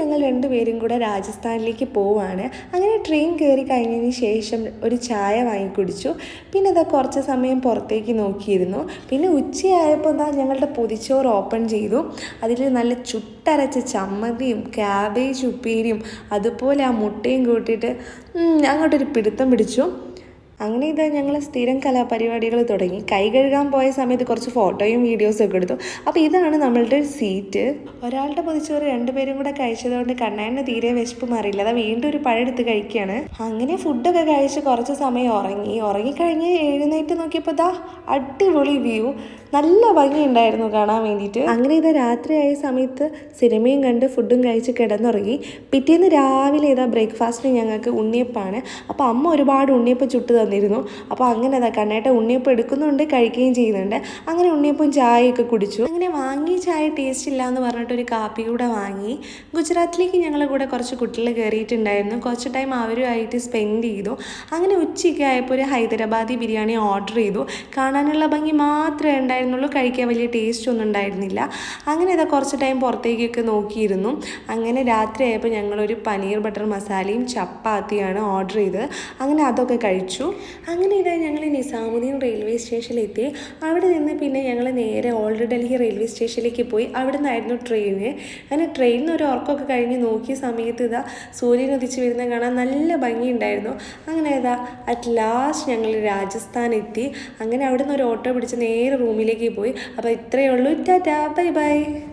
ഞങ്ങൾ രണ്ടുപേരും കൂടെ രാജസ്ഥാനിലേക്ക് പോവാണ്. അങ്ങനെ ട്രെയിൻ കയറി കഴിഞ്ഞതിന് ശേഷം ഒരു ചായ വാങ്ങി കുടിച്ചു. പിന്നെ അതാ കുറച്ച് സമയം പുറത്തേക്ക് നോക്കിയിരുന്നു. പിന്നെ ഉച്ചയായപ്പോൾ എന്താ ഞങ്ങളുടെ പൊതിച്ചോറ് ഓപ്പൺ ചെയ്തു. അതിൽ നല്ല ചുട്ടരച്ച ചമ്മന്തിയും ക്യാബേജ് ഉപ്പേരിയും അതുപോലെ ആ മുട്ടയും കൂട്ടിയിട്ട് അങ്ങോട്ടൊരു പിടുത്തം പിടിച്ചു. അങ്ങനെ ഇതാ ഞങ്ങൾ സ്ഥിരം കലാപരിപാടികൾ തുടങ്ങി. കൈ കഴുകാൻ പോയ സമയത്ത് കുറച്ച് ഫോട്ടോയും വീഡിയോസും ഒക്കെ എടുത്തു. അപ്പോൾ ഇതാണ് നമ്മളുടെ സീറ്റ്. ഒരാളുടെ പൊതിച്ചോറ് രണ്ടുപേരും കൂടെ കഴിച്ചതുകൊണ്ട് കണ്ണാടിന് തീരെ വിശപ്പ് മാറിയില്ല. അതാ വീണ്ടും ഒരു പഴം എടുത്ത് കഴിക്കുകയാണ്. അങ്ങനെ ഫുഡൊക്കെ കഴിച്ച് കുറച്ച് സമയം ഉറങ്ങി. ഉറങ്ങിക്കഴിഞ്ഞ് എഴുന്നേറ്റ് നോക്കിയപ്പോൾ ദാ അടിപൊളി വ്യൂ. നല്ല ഭംഗിയുണ്ടായിരുന്നു കാണാൻ വേണ്ടിയിട്ട്. അങ്ങനെ ഇത് രാത്രിയായ സമയത്ത് സിനിമയും കണ്ട് ഫുഡും കഴിച്ച് കിടന്നുറങ്ങി. പിറ്റേന്ന് രാവിലെ ഇതാ ബ്രേക്ക്ഫാസ്റ്റിന് ഞങ്ങൾക്ക് ഉണ്ണിയപ്പാണ്. അപ്പോൾ അമ്മ ഒരുപാട് ഉണ്ണിയപ്പം ചുട്ട് തന്നിരുന്നു. അപ്പോൾ അങ്ങനെ അതാ കണ്ണേട്ട ഉണ്ണിയപ്പം എടുക്കുന്നുണ്ട് കഴിക്കുകയും ചെയ്യുന്നുണ്ട്. അങ്ങനെ ഉണ്ണിയപ്പം ചായയൊക്കെ കുടിച്ചു. അങ്ങനെ വാങ്ങി ചായ ടേസ്റ്റ് ഇല്ല എന്ന് പറഞ്ഞിട്ട് ഒരു കാപ്പി കൂടെ വാങ്ങി. ഗുജറാത്തിലേക്ക് ഞങ്ങളുടെ കൂടെ കുറച്ച് കുട്ടികൾ കയറിയിട്ടുണ്ടായിരുന്നു. കുറച്ച് ടൈം അവരുമായിട്ട് സ്പെൻഡ് ചെയ്തു. അങ്ങനെ ഉച്ചയ്ക്ക് ആയപ്പോൾ ഒരു ഹൈദരാബാദി ബിരിയാണി ഓർഡർ ചെയ്തു. കാണാനുള്ള ഭംഗി മാത്രമേ ഉണ്ടായിരുന്നുള്ളൂ. കഴിക്കാൻ വലിയ ടേസ്റ്റ് ഒന്നും ഉണ്ടായിരുന്നില്ല. അങ്ങനെ ഇതാ കുറച്ച് ടൈം പുറത്തേക്കൊക്കെ നോക്കിയിരുന്നു. അങ്ങനെ രാത്രി ആയപ്പോൾ ഞങ്ങളൊരു പനീർ ബട്ടർ മസാലയും ചപ്പാത്തിയാണ് ഓർഡർ ചെയ്തത്. അങ്ങനെ അതൊക്കെ കഴിച്ചു. അങ്ങനെ ഇതാ ഞങ്ങൾ നിസാമുദ്ദീൻ റെയിൽവേ സ്റ്റേഷനിലെത്തി അവിടെ നിന്ന് പിന്നെ ഞങ്ങൾ നേരെ ഓൾഡ് ഡൽഹി റെയിൽവേ സ്റ്റേഷനിലേക്ക് പോയി. അവിടെ നിന്നായിരുന്നു ട്രെയിന് അങ്ങനെ ട്രെയിനിൽ നിന്ന് ഒരു ഉറക്കമൊക്കെ കഴിഞ്ഞ് നോക്കിയ സമയത്ത് ഇതാ സൂര്യൻ ഉദിച്ച് വരുന്ന കാണാൻ നല്ല ഭംഗിയുണ്ടായിരുന്നു. അങ്ങനെ ഇതാ അറ്റ് ലാസ്റ്റ് ഞങ്ങൾ രാജസ്ഥാൻ എത്തി അങ്ങനെ അവിടെ നിന്ന് ഒരു ഓട്ടോ പിടിച്ച് നേരെ റൂമിലേക്ക് പോയി. അപ്പോൾ ഇത്രയേ ഉള്ളൂ. Tata bye bye.